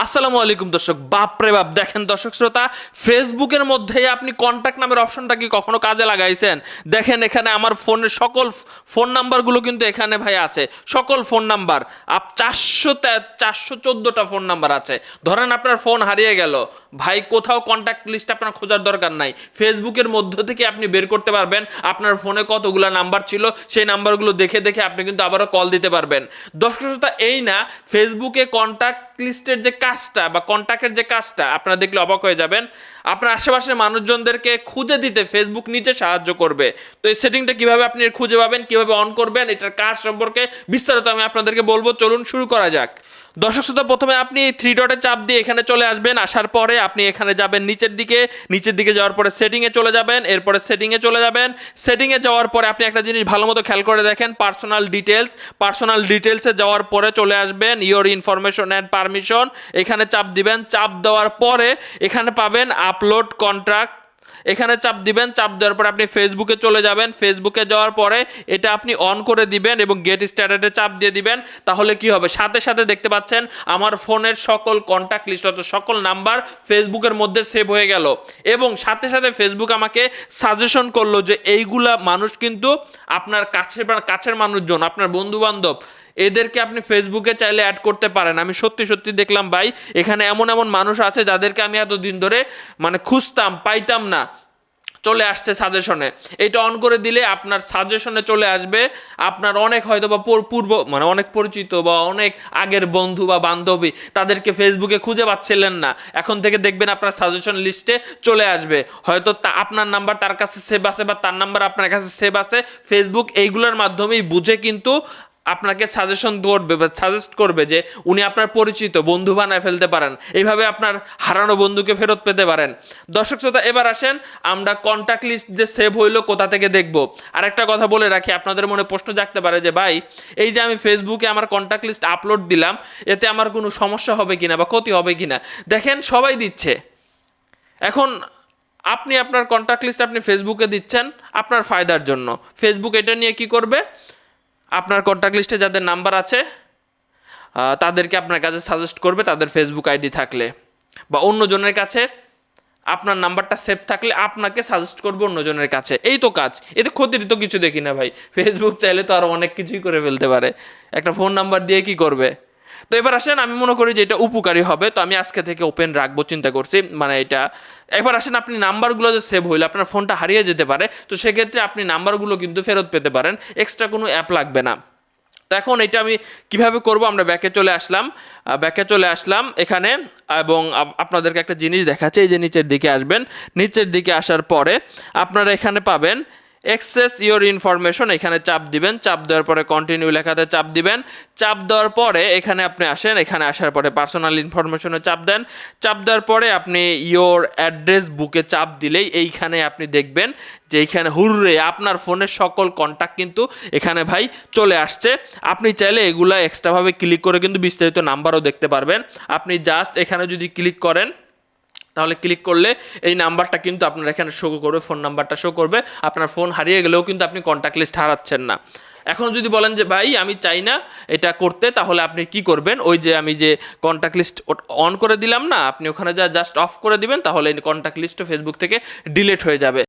আসসালামু আলাইকুম দর্শক, বাপরে বাপ, দেখেন দর্শক শ্রোতা, ফেসবুকের মধ্যেই আপনি কন্ট্যাক্ট নামের অপশনটা কি কখনো কাজে লাগাইছেন? দেখেন এখানে আমার ফোনের সকল ফোন নাম্বারগুলো কিন্তু এখানে ভাই আছে। সকল ফোন নাম্বার আপ চারশো চারশো চোদ্দোটা ফোন নাম্বার আছে। ধরেন আপনার ফোন হারিয়ে গেল। ভাই, কোথাও কন্ট্যাক্ট লিস্ট আপনার খোঁজার দরকার নাই। ফেসবুকের মধ্য থেকে আপনি বের করতে পারবেন। আপনার ফোনে কতগুলো নাম্বার ছিল, সেই নাম্বারগুলো দেখে দেখে আপনি কিন্তু আবারও কল দিতে পারবেন। দর্শক শ্রোতা, এই না, ফেসবুকে কন্ট্যাক্ট লিস্টের যে কাজটা বা কন্ট্যাক্টের যে কাজটা আপনারা দেখলে অবাক হয়ে যাবেন। আপনার আশেপাশের মানুষজনদেরকে খুঁজে দিতে ফেসবুক নিজে সাহায্য করবে। তো এই সেটিংটা কীভাবে আপনি খুঁজে পাবেন, কীভাবে অন করবেন, এটার কাজ সম্পর্কে বিস্তারিত আমি আপনাদেরকে বলব। চলুন শুরু করা যাক। দর্শক শ্রোতা, প্রথমে আপনি থ্রি ডটে চাপ দিয়ে এখানে চলে আসবেন। আসার পরে আপনি এখানে যাবেন নিচের দিকে। নিচের দিকে যাওয়ার পরে সেটিংয়ে চলে যাবেন। এরপরে সেটিংয়ে চলে যাবেন। সেটিংয়ে যাওয়ার পরে আপনি একটা জিনিস ভালো মতো খেয়াল করে দেখেন পার্সোনাল ডিটেলস পার্সোনাল ডিটেলসে যাওয়ার পরে চলে আসবেন ইওর ইনফরমেশন অ্যান্ড পারমিশন এখানে চাপ দিবেন। চাপ দেওয়ার পরে এখানে পাবেন আপলোড কন্ট্রাক্ট। এখানে চাপ দিবেন, চাপ দেওয়ার পরে আপনি ফেসবুকে চলে যাবেন। ফেসবুকে যাওয়ার পরে এটা আপনি অন করে দিবেন এবং গেট স্টার্টেডে চাপ দিয়ে দিবেন। তাহলে কি হবে? সাথে সাথে দেখতে পাচ্ছেন, আমার ফোনের সকল কন্ট্যাক্ট লিস্ট অর্থাৎ সকল নাম্বার ফেসবুকের মধ্যে সেভ হয়ে গেল। এবং সাথে সাথে ফেসবুক আমাকে সাজেশন করল যে এইগুলা মানুষ কিন্তু আপনার কাছের কাছের মানুষজন, আপনার বন্ধু বান্ধব এদেরকে আপনি ফেসবুকে চাইলে অ্যাড করতে পারেন। আমি সত্যি সত্যি দেখলাম ভাই, এখানে এমন এমন মানুষ আছে যাদেরকে আমি এতদিন ধরে মানে খুঁজতাম, পাইতাম না। চলে আসছে সাজেশনে এটা অন করে দিলে আপনার সাজেশনে চলে আসবে। আপনার অনেক হয়তো বা পূর- পূর্ব মানে অনেক পরিচিত বা অনেক আগের বন্ধু বা বান্ধবী, তাদেরকে ফেসবুকে খুঁজে পাচ্ছিলেন না। এখন থেকে দেখবেন আপনার সাজেশন লিস্টে চলে আসবে। হয়তো তা, আপনার নাম্বার তার কাছে সেভ আছে বা তার নাম্বার আপনার কাছে সেভ আছে। ফেসবুক এইগুলোর মাধ্যমেই বুঝে কিন্তু আপনাকে সাজেশন করবে বা সাজেস্ট করবে যে উনি আপনার পরিচিত, বন্ধু বানায় ফেলতে পারেন। এইভাবে আপনার হারানো বন্ধুকে ফেরত পেতে পারেন। দর্শক শ্রোতা, এবার আসেন আমরা কন্ট্যাক্ট লিস্ট যে সেভ হইল কোথা থেকে দেখব? আর একটা কথা বলে রাখি, আপনাদের মনে প্রশ্ন জাগতে পারে যে, ভাই, এই যে আমি ফেসবুকে আমার কন্ট্যাক্ট লিস্ট আপলোড দিলাম, এতে আমার কোনো সমস্যা হবে কিনা বা ক্ষতি হবে কিনা? দেখেন, সবাই দিচ্ছে। এখন আপনি আপনার কন্ট্যাক্ট লিস্ট আপনি ফেসবুকে দিচ্ছেন, আপনার ফায়দার জন্য। ফেসবুক এটা নিয়ে কি করবে? আপনার কন্ট্যাক্ট লিস্টে যাদের নাম্বার আছে তাদেরকে আপনার কাছে সাজেস্ট করবে, তাদের ফেসবুক আইডি থাকলে। বা অন্যজনের কাছে আপনার নাম্বারটা সেভ থাকলে আপনাকে সাজেস্ট করবে অন্যজনের কাছে। এই তো কাজ। এতে ক্ষতির তো কিছু দেখি না ভাই। ফেসবুক চাইলে তো আরও অনেক কিছুই করে ফেলতে পারে। একটা ফোন নাম্বার দিয়ে কি করবে? তো এবার আসেন, আমি মনে করি যে এটা উপকারী হবে। তো আমি আজকে থেকে ওপেন রাখব, চিন্তা করছি। মানে এটা, এবার আসেন, আপনি নাম্বারগুলো যে সেভ হইলে, আপনার ফোনটা হারিয়ে যেতে পারে। তো সেক্ষেত্রে আপনি নাম্বারগুলো কিন্তু ফেরত পেতে পারেন। এক্সট্রা কোনো অ্যাপ লাগবে না। তো এখন এটা আমি কীভাবে করব, আমরা ব্যাকে চলে আসলাম। ব্যাকে চলে আসলাম এখানে, এবং আপনাদেরকে একটা জিনিস দেখাচ্ছে। এই যে নিচের দিকে আসবেন। নিচের দিকে আসার পরে আপনারা এখানে পাবেন এক্সেস ইওর ইনফরমেশন এখানে চাপ দিবেন, চাপ দেওয়ার পরে কন্টিনিউ লেখাতে চাপ দিবেন। চাপ দেওয়ার পরে এখানে আপনি আসেন, এখানে আসার পরে পার্সোনাল ইনফরমেশনে চাপ দেন। চাপ দেওয়ার পরে আপনি ইওর অ্যাড্রেস বুকে চাপ দিলেই এইখানে আপনি দেখবেন যে এইখানে হুররে, আপনার ফোনের সকল কন্ট্যাক্ট কিন্তু এখানে ভাই চলে আসছে। আপনি চাইলে এগুলা এক্সট্রাভাবে ক্লিক করে কিন্তু বিস্তারিত নাম্বারও দেখতে পারবেন। আপনি জাস্ট এখানে যদি ক্লিক করেন তাহলে ক্লিক করলে এই নাম্বারটা কিন্তু আপনার এখানে শো করবে ফোন নাম্বারটা শো করবে। আপনার ফোন হারিয়ে গেলেও কিন্তু আপনি কন্ট্যাক্ট লিস্ট হারাচ্ছেন না। এখন যদি বলেন যে, ভাই, আমি চাই না এটা করতে, তাহলে আপনি কি করবেন? ওই যে আমি যে কন্ট্যাক্ট লিস্ট অন করে দিলাম না, আপনি ওখানে যা জাস্ট অফ করে দিবেন, তাহলে কন্ট্যাক্ট লিস্টও ফেসবুক থেকে ডিলিট হয়ে যাবে।